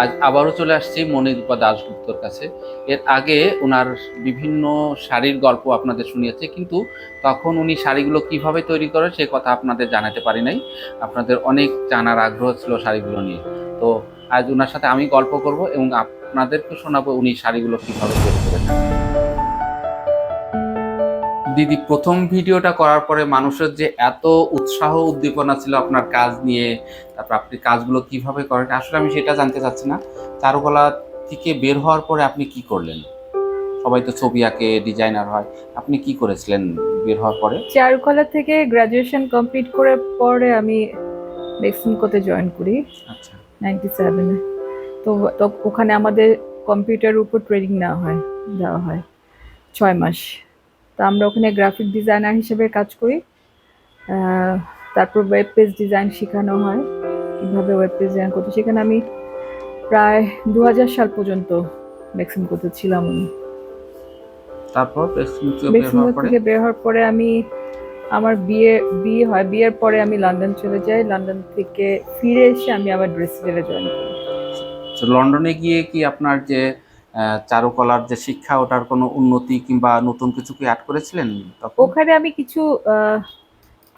আজ আবারও চলে আসছি মনিরূপা দাশগুপ্তর কাছে। এর আগে ওনার বিভিন্ন শাড়ির গল্প আপনাদের শুনিয়েছে, কিন্তু তখন উনি শাড়িগুলো কীভাবে তৈরি করে সে কথা আপনাদের জানাতে পারি নাই। আপনাদের অনেক জানার আগ্রহ ছিল শাড়িগুলো নিয়ে। তো আজ ওনার সাথে আমি গল্প করব এবং আপনাদেরকে শোনাবো উনি শাড়িগুলো কীভাবে তৈরি করেছেন। দিদি প্রথম ভিডিওটা করার পরে মানুষের যে এত উৎসাহ উদ্দীপনা ছিল আপনার কাজ নিয়ে তারপর আপনি কাজগুলো কীভাবে করেন আসলে আমি সেটা জানতে চাচ্ছি না। চারুকলা থেকে বের হওয়ার পরে আপনি কি করলেন? সবাই তো ছবি আঁকে ডিজাইনার হয় আপনি কি করেছিলেন বের হওয়ার পরে? চারুকলা থেকে গ্রাজুয়েশন কমপ্লিট করে পরে আমি মেক্সিমকোতে জয়েন করি। আচ্ছা। নাইনটি সেভেনে তো তো ওখানে আমাদের কম্পিউটারের উপর ট্রেনিং নেওয়া হয় দেওয়া হয় ছয় মাস। তো আমরা ওখানে গ্রাফিক ডিজাইনার হিসেবে কাজ করি। তারপর ওয়েব পেজ ডিজাইন শেখানো হয় কীভাবে ওয়েব পেজ ডিজাইন করতে সেখানে আমি প্রায় দু হাজার সাল পর্যন্ত মেক্সিমকোতে ছিলাম আমি। তারপর বেক্সিমকো থেকে বের হওয়ার পরে? আমি আমার বিয়ে বিয়ে হয়। বিয়ের পরে আমি লন্ডন চলে যাই। লন্ডন থেকে ফিরে এসে আমি আবার ড্রেস জয়েন করি। তো লন্ডনে গিয়ে কি আপনার যে চারুকলার যে শিক্ষা ওটার কোনো উন্নতি কিংবা নতুন কিছু কি অ্যাড করেছিলেন ওখানে আমি কিছু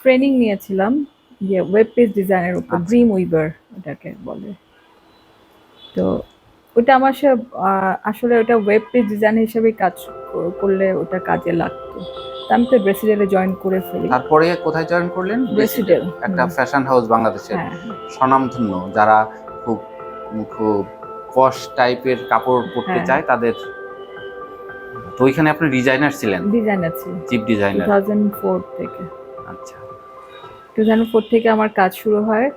ট্রেনিং নিয়েছিলাম যে ওয়েব পেজ ডিজাইনের উপর। ড্রিম উইভার ওটাকে বলে। তো ওটা আমার সব আসলে ওটা ওয়েব পেজ ডিজাইন হিসেবে কাজ করলে ওটা কাজে লাগতো। আমি তো ব্রেসিডেলে জয়েন করে ফেলি। তারপরে কোথায় জয়েন করলেন? ব্রেসিডেল একটা ফ্যাশন হাউস বাংলাদেশের। হ্যাঁ। স্বনামধন্য যারা খুব খুব পশ টাইপের কাপড় পরতে হ্যাঁ। চায় তাদের। তো ওইখানে আপনি ডিজাইনার ছিলেন? ডিজাইনার আছে চিপ ডিজাইনার থাউজেন্ড ফোর থেকে। আচ্ছা। টু থাউজেন্ড ফোর থেকে আমার কাজ শুরু হয়।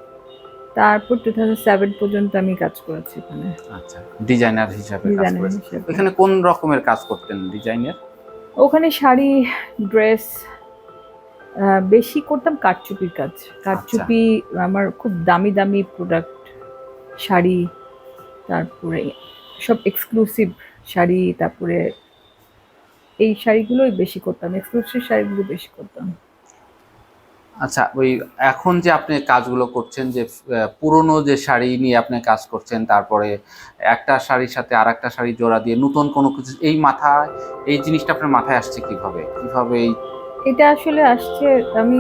তারপর টু থাউজেন্ড সেভেন পর্যন্ত আমি কাজ করেছি ওখানে আচ্ছা ডিজাইনার হিসাবে কাজ করেছেন। হিসেবে। কোন রকমের কাজ করতেন ডিজাইনার ওখানে শাড়ি ড্রেস বেশি করতাম কারচুপির কাজ। কারচুপি আমার খুব দামি দামি প্রোডাক্ট শাড়ি তারপরে সব এক্সক্লুসিভ শাড়ি তারপরে এই শাড়িগুলোই বেশি করতাম এক্সক্লুসিভ শাড়িগুলো বেশি করতাম। আচ্ছা ওই এখন যে আপনি কাজগুলো করছেন যে পুরনো যে শাড়ি নিয়ে আপনি কাজ করছেন তারপরে একটা শাড়ির সাথে আর একটা শাড়ি জোড়া দিয়ে নতুন কোনো কিছু এই মাথায় এই জিনিসটা আপনার মাথায় আসছে কীভাবে? কীভাবে এই এটা আসলে আসছে আমি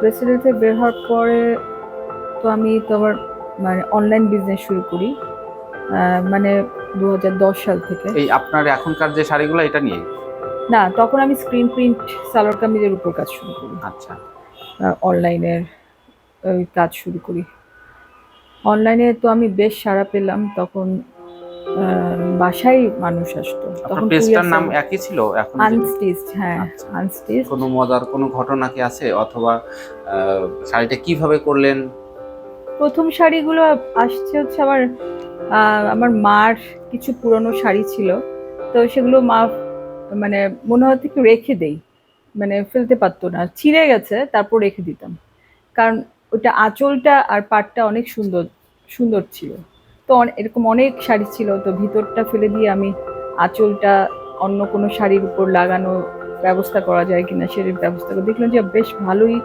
ব্রেসিডেন্টে বের হওয়ার পরে তো আমি তো আবার মানে অনলাইন বিজনেস শুরু করি। মানে দু হাজার দশ সাল থেকে। এই আপনার এখনকার যে শাড়িগুলো এটা নিয়ে না তখন আমি স্ক্রিন প্রিন্ট সালোয়ার কামিজের উপর কাজ শুরু করি। আচ্ছা। অনলাইনের ওই কাজ শুরু করি। অনলাইনে তো আমি বেশ সাড়া পেলাম তখন বাসায় মানুষ আসতো। পেজটার নাম একই ছিল? এখন আনস্টিচড হ্যাঁ আচ্ছা। আনস্টিচ কোনো মজার কোনো ঘটনা কি আছে? অথবা শাড়িটা কীভাবে করলেন? প্রথম শাড়িগুলো আসছে হচ্ছে আমার আমার মার কিছু পুরনো শাড়ি ছিল। তো সেগুলো মা মানে মনে হচ্ছে কি রেখে দেই। মানে ফেলতে পারতো না। ছিঁড়ে গেছে, তারপর রেখে দিতাম। কারণ ওটা আঁচলটা আর পাটটা অনেক সুন্দর সুন্দর ছিল। তো এরকম অনেক শাড়ি ছিল। তো ভিতরটা ফেলে দিয়ে আমি আঁচলটা অন্য কোনো শাড়ির উপর লাগানো ব্যবস্থা করা যায় কিনা সেটার ব্যবস্থা করে দেখলাম যে বেশ ভালোই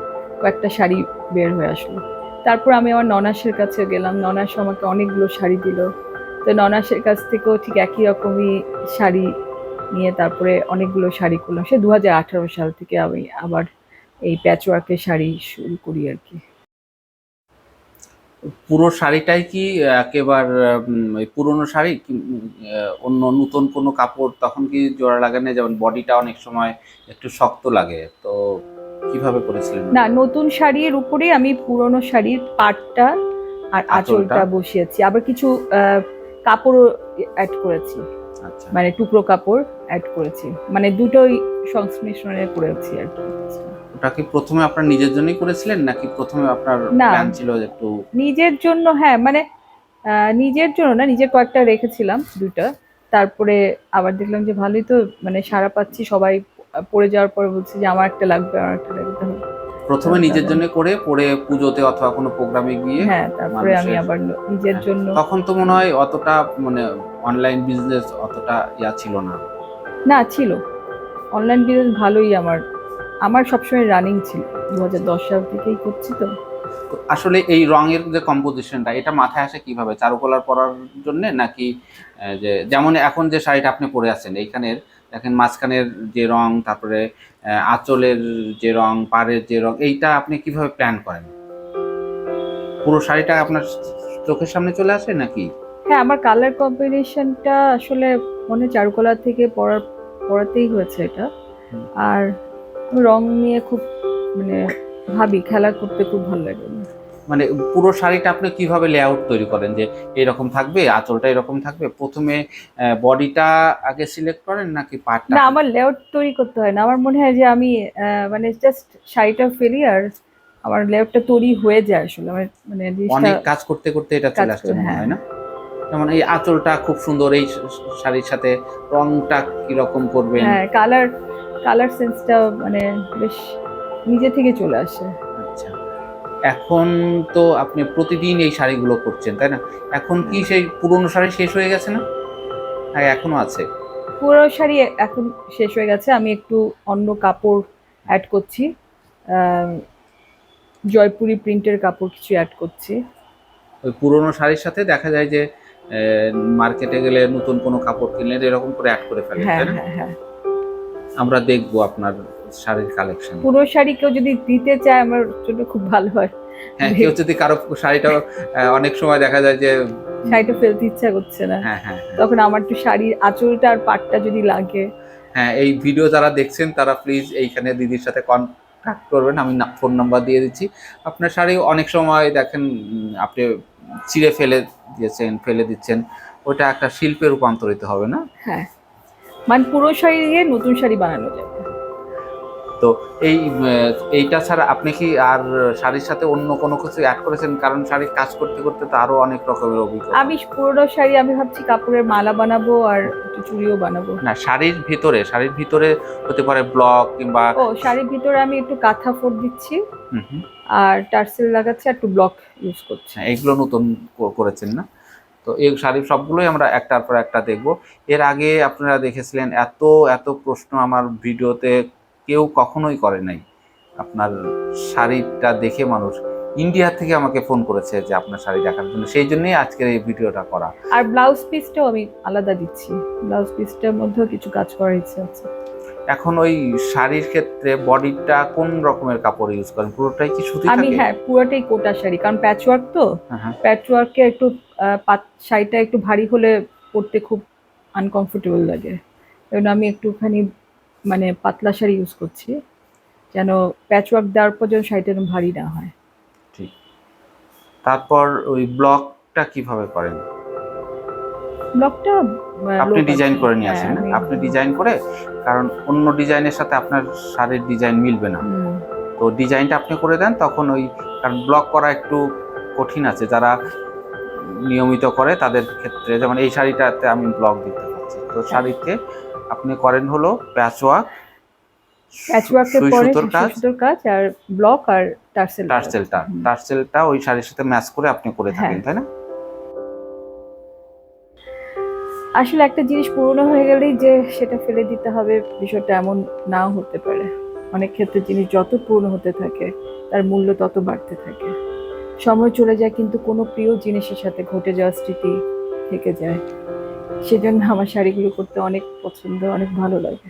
কয়েকটা শাড়ি বের হয়ে আসলো। তারপর আমি আমার ননাসের কাছে গেলাম। ননাস আমাকে অনেকগুলো শাড়ি দিল। তো ননাসের কাছ থেকেও ঠিক একই রকমই শাড়ি নিয়ে তারপরে অনেকগুলো শাড়ি করলাম সে দু হাজার আঠেরো সাল থেকে আমি আবার এই প্যাচওয়ার্কের শাড়ি শুরু করি আর কি। পুরো শাড়িটাই কি একেবার পুরনো শাড়ি অন্য নতুন কোনো কাপড় তখন কি জোড়া লাগে না যেমন বডিটা অনেক সময় একটু শক্ত লাগে। তো কীভাবে করেছিলেন না নতুন শাড়ির উপরে আমি পুরনো শাড়ির পাটটা আর আঁচলটা? বসিয়েছি। আবার কিছু কাপড়ও অ্যাড করেছি। আচ্ছা। মানে টুকরো কাপড় অ্যাড করেছি। মানে দুটোই সংমিশ্রণে করেছি আর কি। ওটা কি প্রথমে আপনার নিজের জন্যই করেছিলেন নাকি প্রথমে আপনার না। প্ল্যান ছিল একটু নিজের জন্য হ্যাঁ মানে নিজের জন্য না নিজের কয়েকটা রেখেছিলাম দুটো তারপরে আবার দেখলাম যে ভালোই তো মানে সারা পাচ্ছি সবাই পড়ে যাওয়ার পরে বলছি যে আমার একটা লাগবে আমার একটা লাগবে তাহলে। প্রথমে নিজের জন্য করে পরে পুজোতে অথবা কোনো প্রোগ্রামে গিয়ে হ্যাঁ তারপরে আমি আবার নিজের জন্য তখন তো মনে হয় অতটা মানে অনলাইন বিজনেস অতটা ইয়া ছিল না। না ছিল। অনলাইন বিজনেস ভালোই আমার আমার সবসময় রানিং ছিল। দু হাজার দশ সাল থেকেই করছি তো। তো আসলে এই রঙের যে কম্পোজিশনটা এটা মাথায় আসে কীভাবে? চারুকলার পরার জন্য নাকি যে যেমন এখন যে শাড়িটা আপনি পরে আছেন এইখানের দেখেন মাঝখানের যে রং তারপরে আঁচলের যে রং পাড়ের যে রং এইটা আপনি কীভাবে প্ল্যান করেন? পুরো শাড়িটা আপনার চোখের সামনে চলে আসে নাকি? হ্যাঁ আমার কালার কম্বিনেশনটা আসলে মনে চারুকলা থেকে পড়ার পড়াতেই হয়েছে এটা। আর রং নিয়ে খুব মানে ভাবি খেলা করতে খুব ভালো লাগে। মানে পুরো শাড়িটা আপনি কীভাবে লেআউট তৈরি করেন? যে এরকম থাকবে আঁচলটা এরকম থাকবে প্রথমে বডিটা আগে সিলেক্ট করেন নাকি পাটটা না আমার লেআউট তৈরি করতে হয় না। আমার মনে হয় যে আমি মানে জাস্ট শাড়িটা ফেলি আর আমার লেআউটটা তৈরি হয়ে যায় আসলে। আমার মানে অনেক কাজ করতে করতে এটা চলে আসছে মনে হ্যাঁ। হয় না? যেমন এই আঁচলটা খুব সুন্দর এই শাড়ির সাথে রংটা কীরকম করবেন? হ্যাঁ কালার কালার সেন্সটা মানে বেশ নিজে থেকে চলে আসে। এখন তো আপনি প্রতিদিন এই শাড়িগুলো করছেন তাই না? এখন কি সেই পুরনো শাড়ি শেষ হয়ে গেছে না? হ্যাঁ এখনও আছে। পুরো শাড়ি এখন শেষ হয়ে গেছে। আমি একটু অন্য কাপড় অ্যাড করছি। জয়পুরি প্রিন্টের কাপড় কিছু অ্যাড করছি। ওই পুরনো শাড়ির সাথে দেখা যায় যে মার্কেটে গেলে নতুন কোনো কাপড় কিনলে এরকম করে অ্যাড করে ফেলে হ্যাঁ হ্যাঁ হ্যাঁ। আমরা দেখব আপনার শাড়ির কালেকশন পুরো শাড়ি কেউ যদি দিতে চায় আমার জন্য খুব ভালো হয়। হ্যাঁ কেউ যদি কারও শাড়িটা অনেক সময় দেখা যায় যে শাড়িটা ফেলতে ইচ্ছা করছে না। হ্যাঁ হ্যাঁ হ্যাঁ। তখন আমার একটু শাড়ির আঁচলটা আর পাটটা যদি লাগে। হ্যাঁ এই ভিডিও যারা দেখছেন তারা প্লিজ এইখানে দিদির সাথে কন্ট্যাক্ট করবেন। আমি ফোন নাম্বার দিয়ে দিচ্ছি। আপনার শাড়ি অনেক সময় দেখেন আপনি চিড়ে ফেলে দিয়েছেন ফেলে দিচ্ছেন। ওটা একটা শিল্পে রূপান্তরিত হবে না? হ্যাঁ। মানে পুরো শাড়ি দিয়ে নতুন শাড়ি বানানো যাবে। তো এই এইটা ছাড়া আপনি কি আর শাড়ির সাথে অন্য কোনো কিছু অ্যাড করেছেন? কারণ শাড়ির কাজ করতে করতে তো আরও অনেক রকমের অভিজ্ঞতা। আমি পুরোনো শাড়ি আমি ভাবছি কাপড়ের মালা বানাবো আর একটু চুড়িও বানাবো। না শাড়ির ভিতরে শাড়ির ভিতরে হতে পারে ব্লক কিংবা ও শাড়ির ভিতরে আমি একটু কাঁথা ফোর দিচ্ছি। হুম হুম, আর টার্সেল লাগাচ্ছি আর একটু ব্লক ইউজ করছি। হ্যাঁ, এইগুলো নতুন করেছেন না? তো এই শাড়ির সবগুলোই আমরা একটার পর একটা দেখব। এর আগে আপনারা দেখেছিলেন এত এত প্রশ্ন আমার ভিডিওতে কেউ কখনোই করে নাই। আপনার শাড়িটা দেখে মানুষ ইন্ডিয়া থেকে আমাকে ফোন করেছে যে আপনার শাড়ি দেখার জন্য। সেই জন্যই আজকের এই ভিডিওটা করা। আর ব্লাউজ পিসটাও আমি আলাদা দিচ্ছি। ব্লাউজ পিসটার মধ্যেও কিছু কাজ করার ইচ্ছে আছে। এখন ওই শাড়ির ক্ষেত্রে বডিটা কোন রকমের কাপড় ইউজ করেন? পুরোটাই কি সুতি আমি হ্যাঁ পুরোটাই কোটা শাড়ি। কারণ প্যাচওয়ার্ক তো। হ্যাঁ, হ্যাঁ। প্যাচওয়ার্কে একটু শাড়িটা একটু ভারী হলে পরতে খুব আনকমফোর্টেবল লাগে। কারণ আমি একটুখানি মানে পাতলা শাড়ি ইউজ করছি যেন প্যাচওয়ার্ক দেওয়ার পর যেন শাড়িটা ভারী না হয়। ঠিক। তারপর ওই ব্লকটা কীভাবে করেন? ব্লকটা আপনি ডিজাইন করে নিয়ে আসেন না? আপনি ডিজাইন করে কারণ অন্য ডিজাইনের সাথে আপনার শাড়ির ডিজাইন মিলবে না। তো ডিজাইনটা আপনি করে দেন তখন ওই কারণ ব্লক করা একটু কঠিন আছে। যারা নিয়মিত করে তাদের ক্ষেত্রে যেমন এই শাড়িটাতে আমি ব্লক দিতে পারছি। তো শাড়িতে আপনি করেন হলো প্যাচওয়ার্ক প্যাচওয়ার্কের পরে সুতোর কাজ আর ব্লক আর টার্সেল টার্সেলটা। টার্সেলটা ওই শাড়ির সাথে ম্যাচ করে আপনি করে থাকেন হ্যাঁ। তাই না? আসলে একটা জিনিস পুরনো হয়ে গেলেই যে সেটা ফেলে দিতে হবে বিষয়টা এমন নাও হতে পারে। অনেক ক্ষেত্রে জিনিস যত পুরনো হতে থাকে তার মূল্য তত বাড়তে থাকে। সময় চলে যায় কিন্তু কোনো প্রিয় জিনিসের সাথে ঘটে যাওয়া স্মৃতি থেকে যায়। সেজন্য আমার শাড়িগুলো করতে অনেক পছন্দ অনেক ভালো লাগে।